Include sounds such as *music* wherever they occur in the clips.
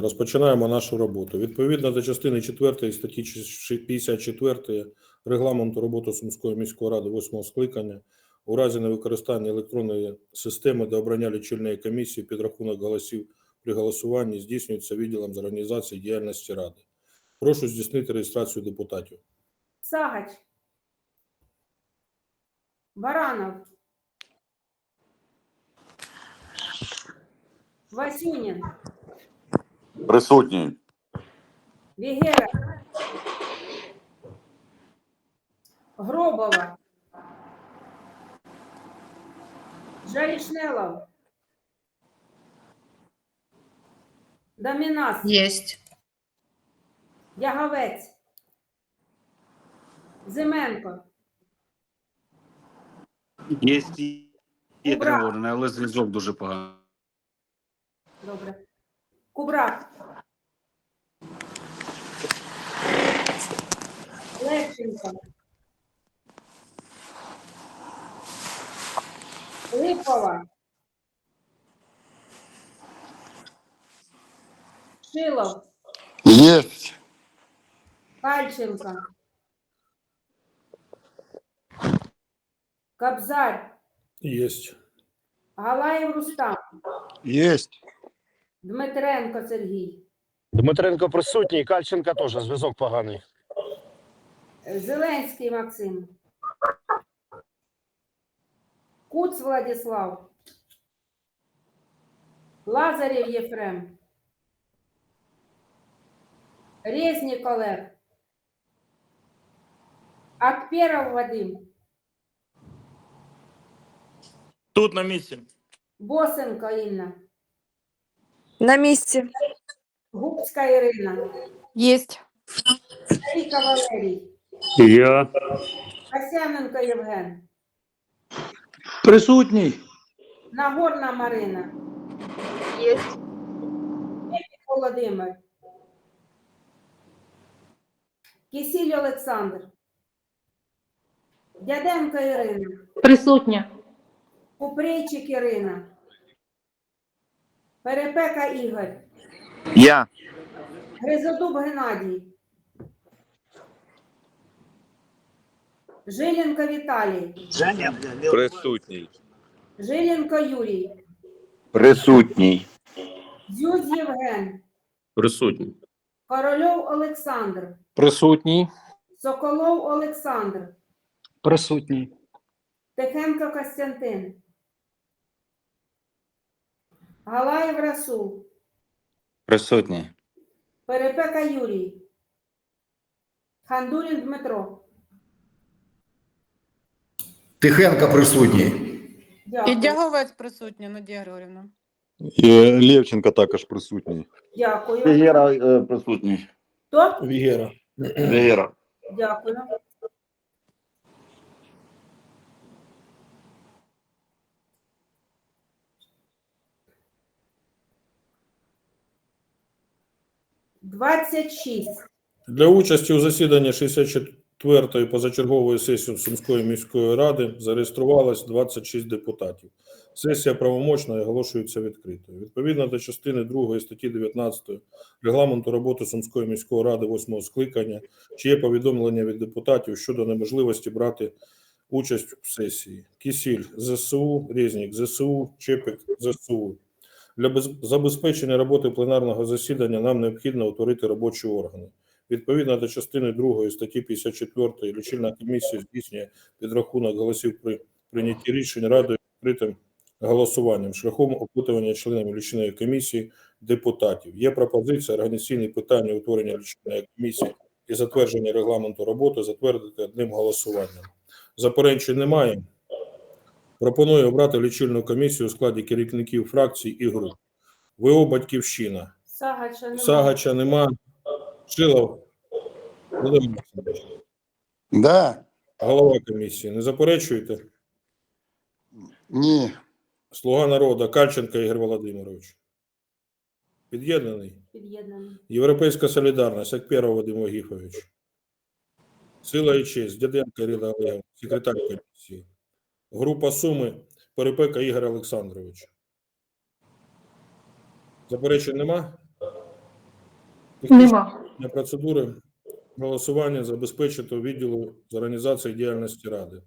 Розпочинаємо нашу роботу. Відповідно до частини 4 статті 54 регламенту роботи Сумської міської ради 8 скликання у разі невикористання електронної системи до обрання лічильної комісії підрахунок голосів при голосуванні здійснюється відділом з організації діяльності ради. Прошу здійснити реєстрацію депутатів. Сагач. Баранов. Васюнин. Присутній. Вегера. Гробова. Жаришнелов. Доминас. Есть. Яговець. Зименко. Є, є але зв'язок дуже поганий. Добре. Кубрак. Левченко. Липова. Шилов. Єсть. Кальченко. Кобзарь. Єсть. Галаєв Рустам. Єсть. Дмитренко Сергій. Дмитренко присутній, Кальченка теж, зв'язок поганий. Зеленський Максим. Куц Владислав. Лазарєв Єфрем. Резнік Олег. Акперов Вадим. Тут на місці. Босенко Інна. На місці. Губська Ірина. Єсть. Ріка Валерій. Я. Касяненко Євген. Присутній. Нагорна Марина. Єсть. Володимир. Кисіль Олександр. Дяденко Ірина. Присутня. Купрейчик Ірина. Перепека Ігор. Я. Гризодуб Геннадій. Жиленко Віталій. Присутній. Жиленко Юрій. Присутній. Дзюдь Євген. Присутній. Корольов Олександр. Присутній. Соколов Олександр. Присутній. Тихенко Костянтин. Галаєв Расул. Присутній. Перепека Юрій. Хандурін Дмитро. Тихенко присутній. Дякую. Піддяговець присутня, Надія Григорівна. І Лєвченко також присутній. Дякую. Вегера е, присутній. Хто? Вігера. Вегера. Дякую. Двадцять шість. Для участі у засіданні 64-ї позачергової сесії Сумської міської ради зареєструвалось 26 депутатів. Сесія правомочна і оголошується відкритою. Відповідно до частини 2 статті 19 регламенту роботи Сумської міської ради 8 скликання, чи є повідомлення від депутатів щодо неможливості брати участь в сесії. Кісіль ЗСУ, Резнік ЗСУ, Чепик ЗСУ. Для без- забезпечення роботи пленарного засідання нам необхідно утворити робочі органи. Відповідно до частини 2 статті 54 лічильна комісія здійснює підрахунок голосів при прийнятті рішень радою відкритим голосуванням шляхом опитування членами лічильної комісії депутатів. Є пропозиція організаційні питання утворення лічильної комісії і затвердження регламенту роботи затвердити одним голосуванням. Заперечень немає. Пропоную обрати лічильну комісію у складі керівників фракцій і груп. ВО Батьківщина. Сагача немає. Сагача нема. Шилов. Володимир Олександрович. Да. Голова комісії. Не заперечуєте? Ні. Слуга народу Кальченко Ігор Володимирович. Під'єднаний. Під'єднаний. Європейська солідарність Акперов Вадим Вагіфович. Сила і честь. Дяденко Ірина Олегівна, секретар комісії. Група Суми Перепека Ігор Олександрович. Заперечень нема? Нема. Процедури голосування забезпечити відділу з організації діяльності Ради.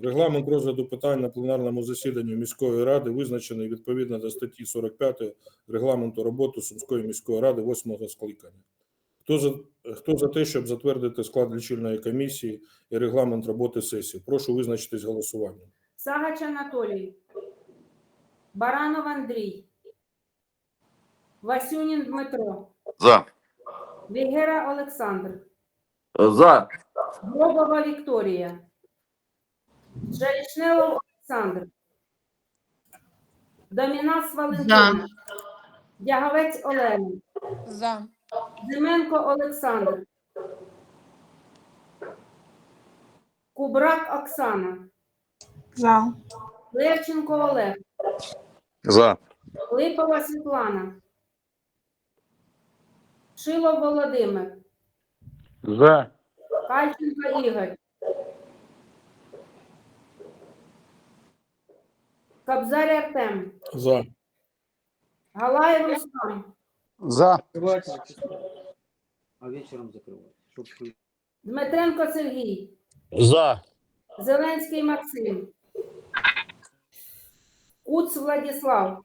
Регламент розгляду питань на пленарному засіданні міської ради визначений відповідно до статті 45 регламенту роботи Сумської міської ради 8 скликання. Хто за, хто за те, щоб затвердити склад лічильної комісії і регламент роботи сесії? Прошу визначитись голосуванням. Сагач Анатолій. Баранов Андрій. Васюнін Дмитро. За. Вігера Олександр. За. Гробова Вікторія. Желішнелов Олександр. Домінас Валентина. Дяговець Олена. За. Зименко Олександр. Кубрак Оксана. За. Левченко Олег. За. Липова Світлана. Шилов Володимир. За. Кальченко Ігор. Кобзар Артем. За. Галаєв Рустам. За. А вечером закрывать. Чтоб... Дмитренко Сергій. За. Зеленський Максим. Куц Владислав.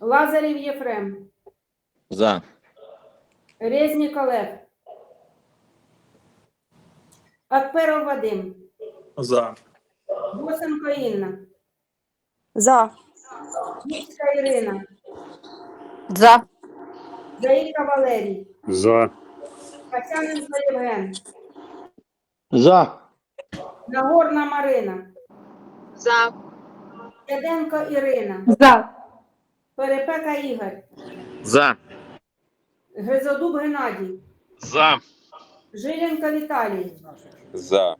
Лазарів Єфрем. За. Резнік Олег. Акперов Вадим. За. Босенко Інна. За. Міцька Ірина. За. Заїка Валерій. За. Касяненко Євген. За. Нагорна Марина. За. Яденко Ірина. За. Перепека Ігор. За. Гризодуб Геннадій. За. Жиленко Віталій. За.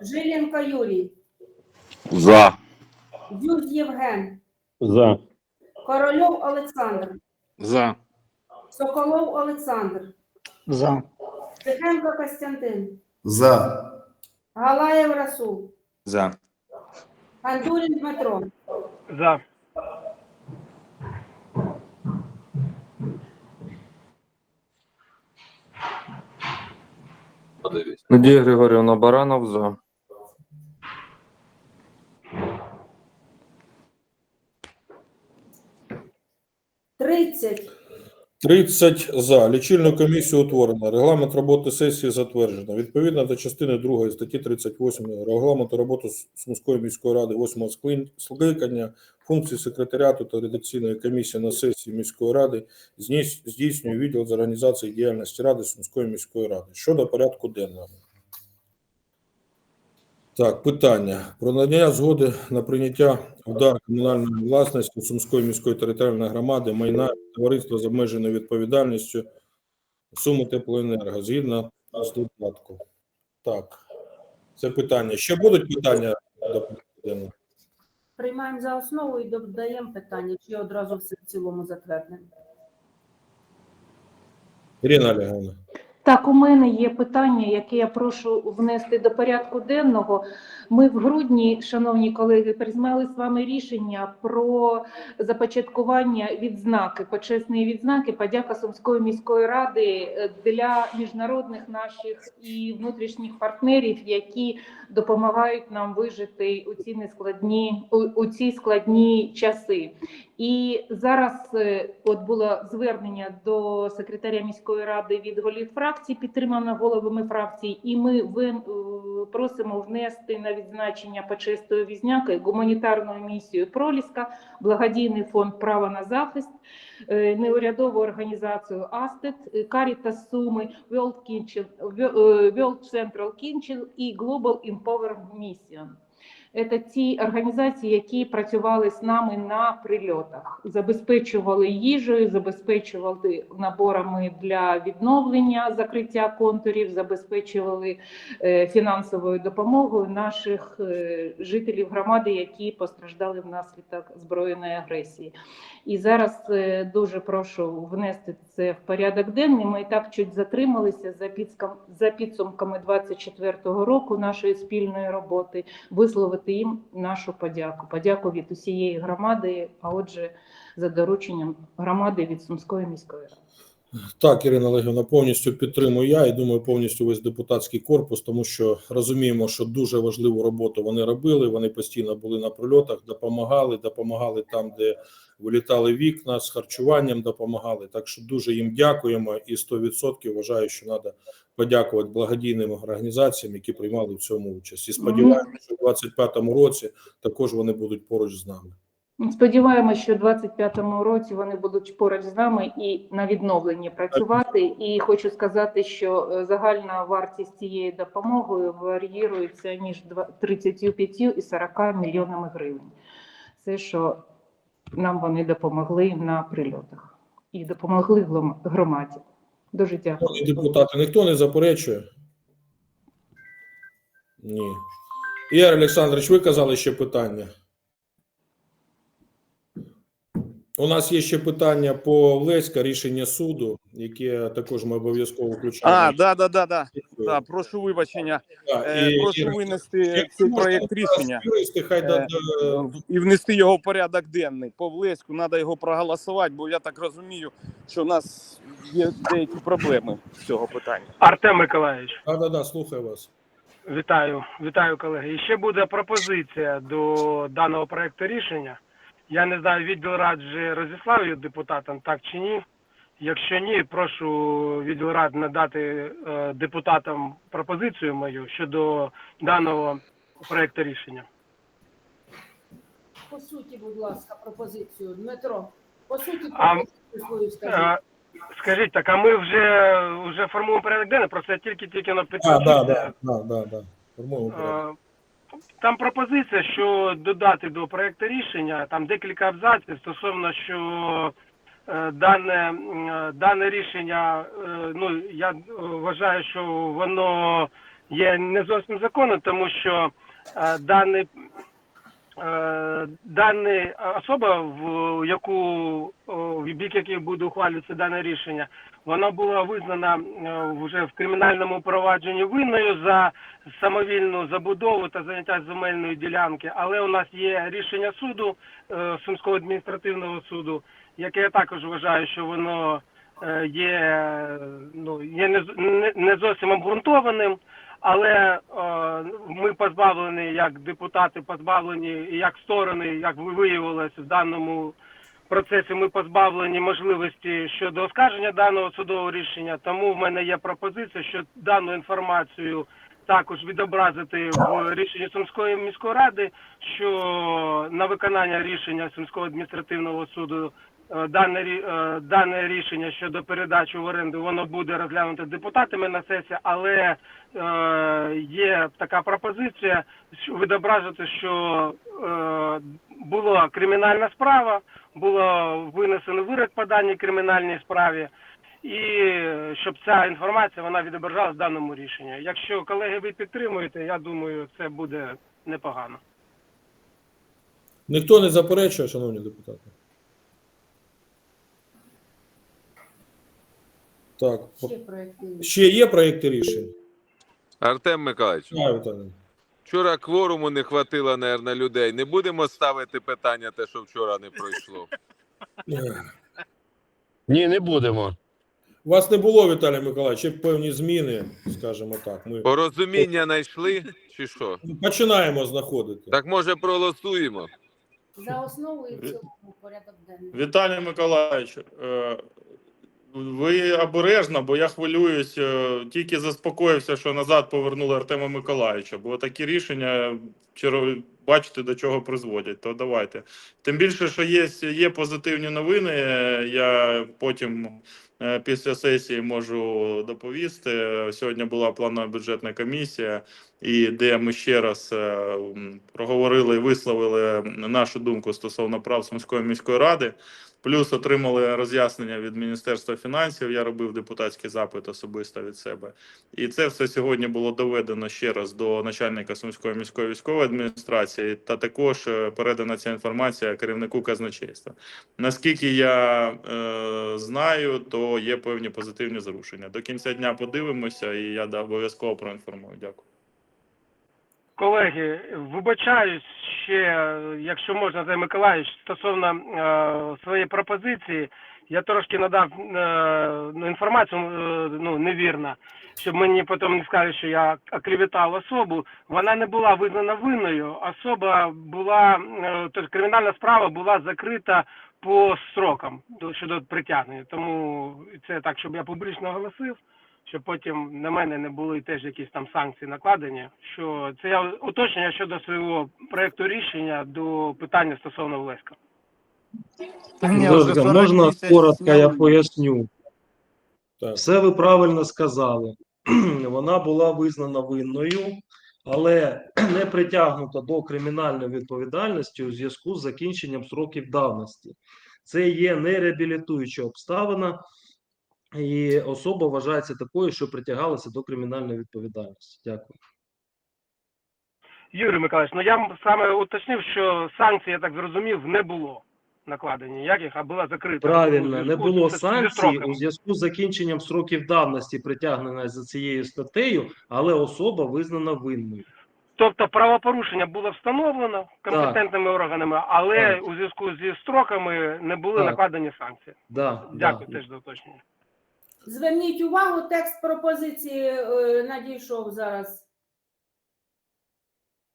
Жиленко Юрій. За. Дюд Євген. За. Корольов Олександр. За. Соколов Олександр. За. Тихенко Костянтин. За. Галаєв Расул. За. Андурін Дмитро. За. Надія Григорівна Баранов за. Тридцять. 30 за. Лічильну комісію утворено. Регламент роботи сесії затверджено. Відповідно до частини 2 статті 38 регламенту роботи Сумської міської ради 8 скликання, функції секретаріату та редакційної комісії на сесії міської ради здійс- здійснює відділ з організації діяльності ради Сумської міської ради. Щодо порядку денного. Так, питання про надання згоди на прийняття в дар комунальної власності Сумської міської територіальної громади майна товариства з обмеженою відповідальністю суми теплоенерго згідно з додатком. Так, це питання. Ще будуть питання до порядку? Приймаємо за основу і додаємо питання, чи одразу все в цілому затвердимо. Ірина Олеговна. Так, у мене є питання, яке я прошу внести до порядку денного. Ми в грудні, шановні колеги, приймали з вами рішення про започаткування відзнаки, почесної відзнаки, подяка Сумської міської ради е, для міжнародних наших і внутрішніх партнерів, які допомагають нам вижити у ці нескладні у, ці складні часи. І зараз е, от було звернення до секретаря міської ради від голів фракцій, підтримано головами фракцій, і ми е, просимо внести на відзначення почестої візняки гуманітарну місію Проліска, благодійний фонд право на захист, е, неурядову організацію Астет, е, Caritas Суми, World, Central Kitchen і Global Empower Mission. Це ті організації, які працювали з нами на прильотах, забезпечували їжею, забезпечували наборами для відновлення закриття контурів, забезпечували е, фінансовою допомогою наших е, жителів громади, які постраждали внаслідок збройної агресії. І зараз е, дуже прошу внести це в порядок денний. Ми і так чуть затрималися за підсумками 24-го року нашої спільної роботи, висловити висловити їм нашу подяку. Подяку від усієї громади, а отже, за дорученням громади від Сумської міської ради. Так, Ірина Олегівна, повністю підтримую я і думаю, повністю весь депутатський корпус, тому що розуміємо, що дуже важливу роботу вони робили. Вони постійно були на прольотах, допомагали, допомагали там, де вилітали вікна з харчуванням, допомагали. Так що дуже їм дякуємо і 100% вважаю, що треба подякувати благодійним організаціям, які приймали в цьому участь. І сподіваємося, що в 2025 році також вони будуть поруч з нами. Сподіваємося, що в 25-му році вони будуть поруч з нами і на відновленні працювати. І хочу сказати, що е, загальна вартість цієї допомоги варіюється між два- 35 і 40 мільйонами гривень. Це що нам вони допомогли на прильотах і допомогли громаді. Дуже дякую. Депутати, ніхто не заперечує? Ні. Ігор Олександрович, ви казали ще питання. У нас є ще питання по Леська, рішення суду, яке також ми обов'язково включаємо. А, да, да, да, да. да прошу вибачення. Да, Е, і- прошу і- винести цей проєкт рішення юристи хай да- Е, да- і внести його в порядок денний. По Влеську треба його проголосувати, бо я так розумію, що у нас є деякі проблеми з цього питання. Артем Миколаївич, Да, да, да, слухаю вас. вітаю, вітаю, колеги. І ще буде пропозиція до даного проекту рішення. Я не знаю, відділ рад вже розіслав її депутатам, так чи ні. Якщо ні, прошу відділ рад надати е, депутатам пропозицію мою щодо даного проекту рішення. По суті, будь ласка, пропозицію. Дмитро, по суті, А, пропозицію свою скажіть. Е, Скажіть, так, а ми вже, вже формуємо порядок денний, просто я тільки-тільки на А, да, да, да, да, да. Формуємо порядок. Е, Там пропозиція, що додати до проекту рішення там декілька абзаців стосовно, що е, дане, е, дане рішення, е, ну я вважаю, що воно є не зовсім законно, тому що даний дана особа, в яку в бік якої буде ухвалюватися дане рішення, вона була визнана е, вже в кримінальному провадженні винною за самовільну забудову та заняття земельної ділянки. Але у нас є рішення суду е, Сумського адміністративного суду, яке я також вважаю, що воно е, є, е, ну, є не, не, не зовсім обґрунтованим. Але е, ми позбавлені, як депутати, позбавлені, як сторони, як ви виявилось в даному процесі, ми позбавлені можливості щодо оскарження даного судового рішення. Тому в мене є пропозиція, що дану інформацію також відобразити в рішенні Сумської міської ради, що на виконання рішення Сумського адміністративного суду дане, е, дане рішення щодо передачі в оренду воно буде розглянуто депутатами на сесії, але е, є така пропозиція що відобразити, що е, була кримінальна справа, було винесено вирок по даній кримінальній справі, і щоб ця інформація вона відображалась в даному рішенні. Якщо колеги ви підтримуєте, я думаю, це буде непогано. Ніхто не заперечує, шановні депутати. Так, Ще проєкти. ще є проєкти рішень? Артем Миколаївич, Віталій. вчора кворуму не хватило, наверное, людей. Не будемо ставити питання, те, що вчора не пройшло. Ні, не будемо. У вас не було, Віталій Миколаївич, є певні зміни, скажімо так. Ми Порозуміння знайшли, чи що? починаємо знаходити. Так може проголосуємо? За основу і в цілому порядок денний. Віталій Миколаївич, е, ви обережно, бо я хвилююсь, е, тільки заспокоївся, що назад повернули Артема Миколаївича, бо такі рішення бачите, до чого призводять, то давайте. Тим більше, що є, є позитивні новини, я потім е, після сесії можу доповісти. Сьогодні була планова бюджетна комісія, і де ми ще раз е, проговорили і висловили нашу думку стосовно прав Сумської міської ради. Плюс отримали роз'яснення від Міністерства фінансів. Я робив депутатський запит особисто від себе. І це все сьогодні було доведено ще раз до начальника Сумської міської військової адміністрації, та також е, передана ця інформація керівнику казначейства. Наскільки я е, знаю, то є певні позитивні зрушення. До кінця дня подивимося, і я да, обов'язково проінформую. Дякую. Колеги, вибачаюсь ще, якщо можна, Андрій Миколаївич, стосовно е, своєї пропозиції, я трошки надав е, ну, інформацію е, ну, невірно, щоб мені потім не сказали, що я оклеветав особу. Вона не була визнана винною. Особа була, е, тобто кримінальна справа була закрита по строкам до- щодо притягнення. Тому це так, щоб я публічно оголосив щоб потім на мене не були теж якісь там санкції накладені. Що це я уточнення щодо свого проекту рішення до питання стосовно Влеска. Дочка, можна коротко я поясню. Так. Все ви правильно сказали. *clears throat* Вона була визнана винною, але *clears throat* не притягнута до кримінальної відповідальності у зв'язку з закінченням сроків давності. Це є нереабілітуюча обставина, і особа вважається такою, що притягалася до кримінальної відповідальності. Дякую. Юрій Миколаївич, ну я саме уточнив, що санкцій, я так зрозумів, не було накладені ніяких, а була закрита. Правильно, не було санкцій у зв'язку з закінченням сроків давності притягнена за цією статтею, але особа визнана винною. Тобто правопорушення було встановлено компетентними органами, але Так. у зв'язку зі строками не були Так. накладені санкції. Да, Дякую да. теж за уточнення. Зверніть увагу, текст пропозиції е, надійшов зараз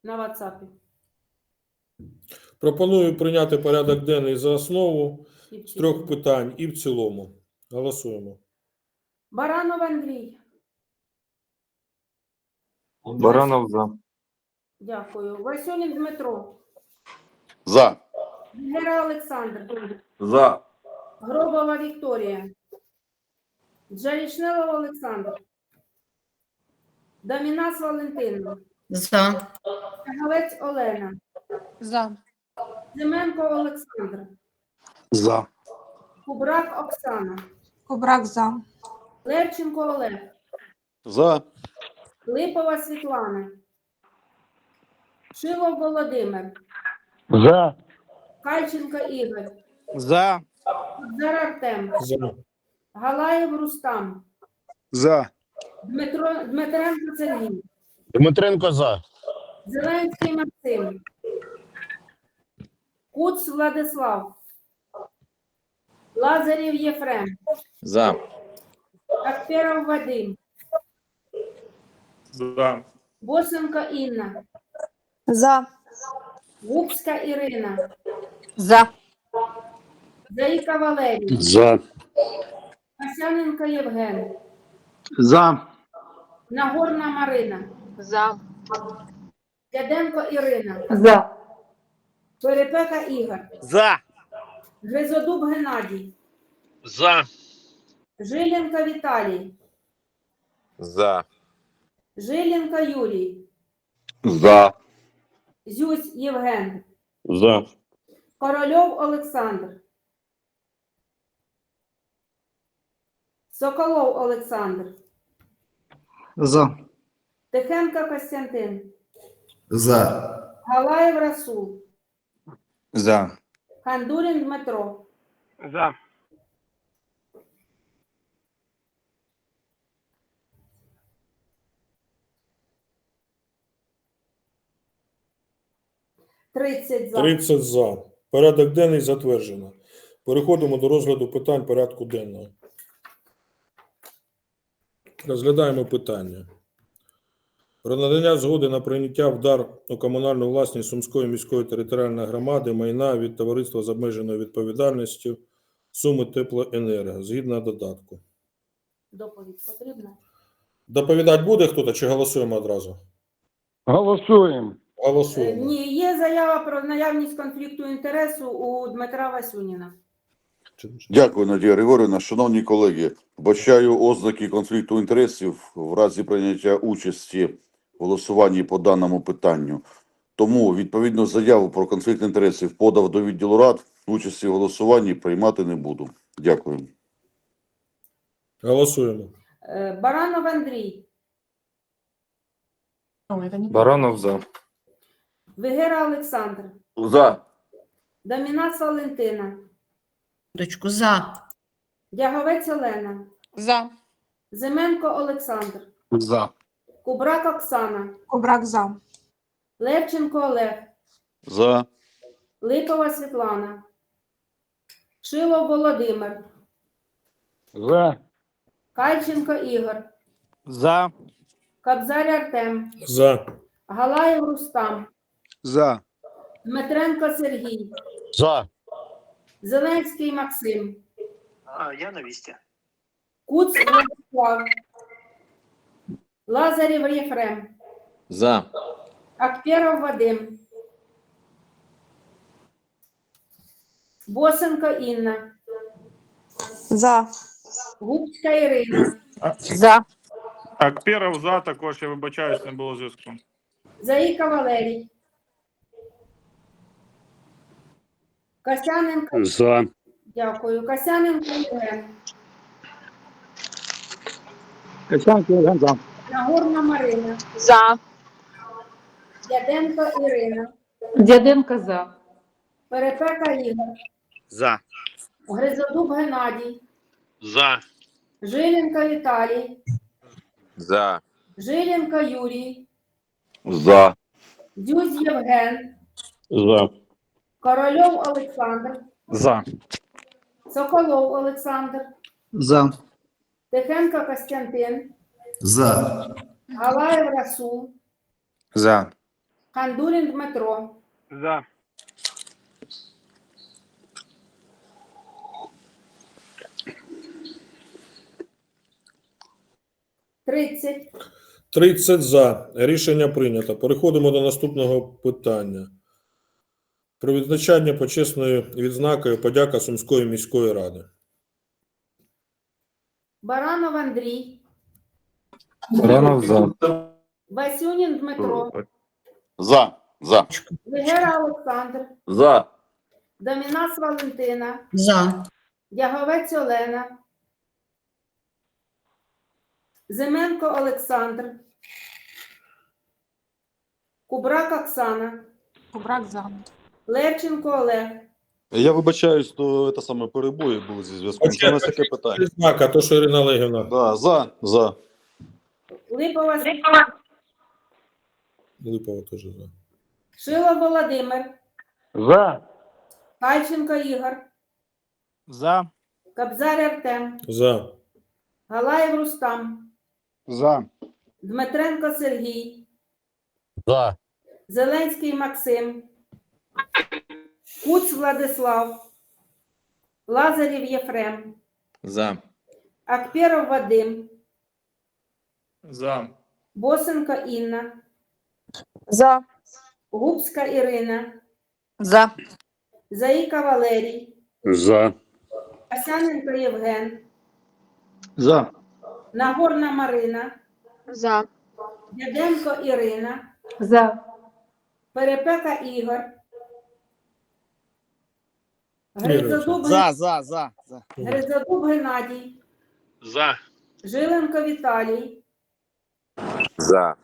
на WhatsApp. Пропоную прийняти порядок денний за основу з трьох питань і в цілому. Голосуємо. Баранов Андрій. Баранов за. Дякую. Васюнін Дмитро. За. Гера Олександр. За. Гробова Вікторія. Джарішнелов Олександр. Домінас Валентина. За. Гаговець Олена. За. Зименко Олександр. За. Кубрак Оксана. Кубрак за. Левченко Олег. За. Липова Світлана. Шилов Володимир. За. Кальченко Ігор. За. Зар Артем. За. Галаєв Рустам. За. Дмитро, Дмитренко Сергій. Дмитренко за. Зеленський Максим. Куц Владислав. Лазарів Єфрем. За. Акперов Вадим. За. Босенко Інна. За. Губська Ірина. За. Заїка Валерій. За. Касяненко Євген. За. Нагорна Марина. За. Дяденко Ірина. За. Перепека Ігор. За. Гризодуб Геннадій. За. Жиленко Віталій. За. Жиленко Юрій. За. Зюсь Євген. За. Корольов Олександр. Соколов Олександр. За. Тихенко Костянтин. За. Галаєв Расул. За. Хандурін Дмитро. За. Тридцять за. 30 за. Порядок денний затверджено. Переходимо до розгляду питань порядку денного. Розглядаємо питання. Про надання згоди на прийняття в дар у комунальну власність Сумської міської територіальної громади майна від товариства з обмеженою відповідальністю суми теплоенерго згідно додатку. Доповідь потрібна. Доповідати буде хтось чи голосуємо одразу? Голосуємо. Е, Голосуємо. Ні, є заява про наявність конфлікту інтересу у Дмитра Васюніна. Дякую, Надія Григорівна. Шановні колеги, бачаю ознаки конфлікту інтересів в разі прийняття участі в голосуванні по даному питанню. Тому відповідну заяву про конфлікт інтересів подав до відділу рад. Участі в голосуванні приймати не буду. Дякую. Голосуємо. Е, Баранов Андрій. Баранов за. Вигера Олександр. За. Домінас Валентина. Дочку за. Дяговець Олена. За. Зименко Олександр. За. Кубрак Оксана. Кубрак за. Левченко Олег, За. Липова Світлана, Шилов Володимир, За. Кальченко Ігор, За. Кобзар Артем, За. Галаєв Рустам, За. Дмитренко Сергій, За. Зеленський Максим, А, я на місці. Куц Владислав, Лазарів Єфрем, За. Акперов Вадим, Босенко Інна, За. Губська Ірина, За. Акперов за, також я вибачаюсь, не було зв'язку. Заїка Валерій, Касяненко, За. дякую, Касяненко Євген, Качанки Євген за. Нагорна Марина, За. Дяденко Ірина, Дяденко за. Перепека Ігор, За. Гризодуб Геннадій, За. Жиленко Віталій, За. Жиленко Юрій, За. Дюзь Євген, За. Корольов Олександр, За. Соколов Олександр, За. Тихенко Костянтин, За. Галаєв Расул, За. Хандурін Дмитро, За. тридцять. 30 за. Рішення прийнято. Переходимо до наступного питання. Про відзначання почесною відзнакою подяка Сумської міської ради. Баранов Андрій, Баранов за. Васюнін Дмитро, За. За. Вигера Олександр, За. Домінас Валентина, За. Дяговець Олена, Зименко Олександр, Кубрак Оксана, Кубрак за. Левченко Олег, Я вибачаюсь, то це саме перебої були зі зв'язком. Це у нас таке питання. Відзнака, то що Ірина Олегівна. Да, за. За. Липова Липова теж за. Шило Володимир, За. Кальченко Ігор, За. Кобзар Артем, За. Галаєв Рустам, За. Дмитренко Сергій, За. Зеленський Максим, Куц Владислав, Лазарів Єфрем, За. Акперов Вадим, За. Босенко Інна, За. Губська Ірина, За. Заїка Валерій, За. Асяненко Євген, За. Нагорна Марина, За. Дяденко Ірина, За. Перепека Ігор, Гризодуб, За. За. За. За. Гризодуб Геннадій, За. Жиленко Віталій, За.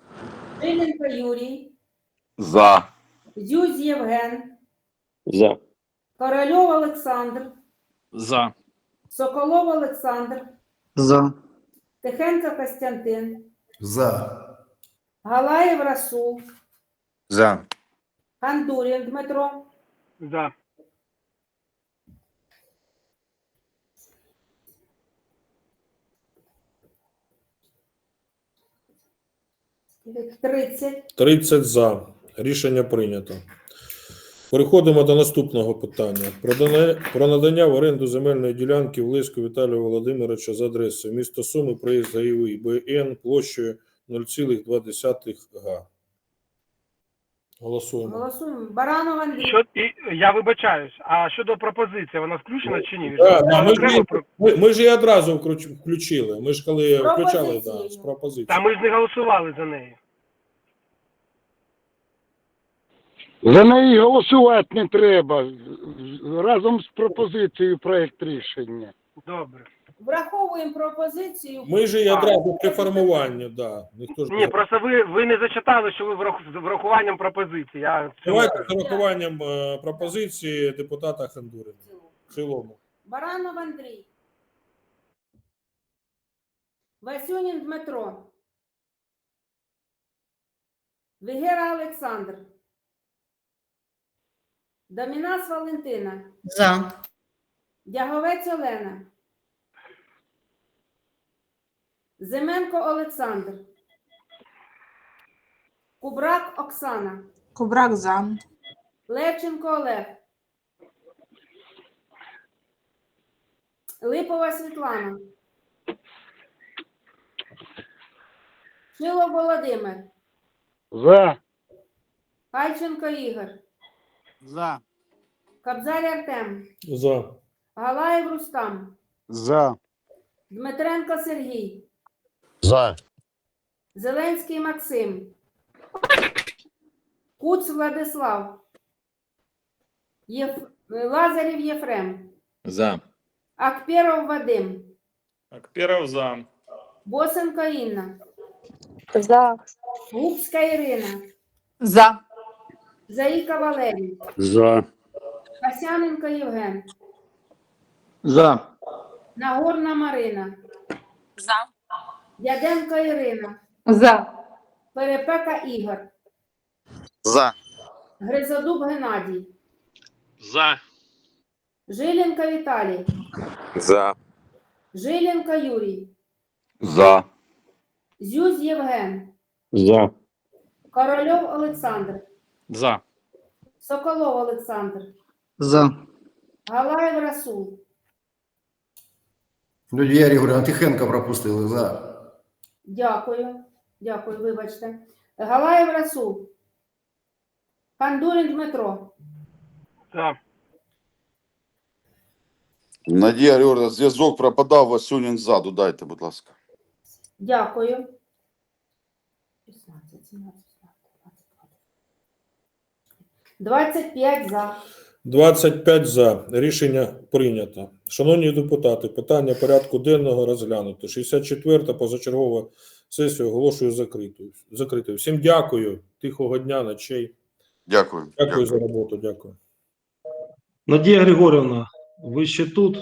Жиленко Юрій, За. Дюзь Євген, За. Корольов Олександр, За. Соколов Олександр, За. Тихенко Костянтин, За. Галаєв Расул, За. Хандурін Дмитро, За. Тридцять. 30 за. Рішення прийнято. Переходимо до наступного питання. Про надання в оренду земельної ділянки Влиску Віталія Володимировича за адресою місто Суми, проїзд Гаєвий, БН, площею 0,2 га. Голосуємо. Голосуємо. Баранов Андрій, Що, і, я вибачаюсь, а щодо пропозиції, вона включена чи ні? Да, да, ми, ж Окремо її- про- ми, ми ж її одразу вкруч- включили. Ми ж коли З включали да, з пропозицією. Та ми ж не голосували за неї. За неї голосувати не треба. Разом з пропозицією проєкт рішення. Добре. Враховуємо пропозицію. Ми ж одразу при формуванні, да. Ніхто ж Ні, просто ви, ви не зачитали, що ви врах- з врахуванням пропозиції. Я Давайте з урахуванням е, пропозиції депутата Хандурина. В цілому. Баранов Андрій, Васюнін Дмитро, Вігера Олександр. Домінас Валентина. За. Дяговець Олена. Зименко Олександр. Кубрак Оксана. Кубрак за. Левченко Олег. Липова Світлана. Шилов Володимир. За. Пальченко Ігор. За. Кобзар Артем. За. Галаєв Рустам. За. Дмитренко Сергій. За. Зеленський Максим. Куц Владислав. Єф... Лазарів Єфрем. За. Акперов Вадим. Акперов за. Босенко Інна. За. Губська Ірина. За. Заїка Валерій. За. Касяненко Євген. За. Нагорна Марина. За. Дяденко Ірина. За. Перепека Ігор. За. Гризодуб Геннадій. За. Жиленко Віталій. За. Жиленко Юрій. За. Зюз Євген. За. Корольов Олександр. За. Соколов Олександр. За. Галаєв Расул. Надія Григорівна Тихенко пропустили. За. Дякую. Дякую, вибачте. Галаєв Расул. Пандурин Дмитро. За. Надія Григорівна, зв'язок пропадав, Васюнін ззаду. Дайте, будь ласка. Дякую. 16, 17, 25 за. 25 за. Рішення прийнято. Шановні депутати, питання порядку денного розглянуто. 64-та позачергова сесія оголошую закритою. закритою. Всім дякую. Тихого дня, ночей. Дякую. Дякую за роботу. Дякую. Надія Григорівна, ви ще тут?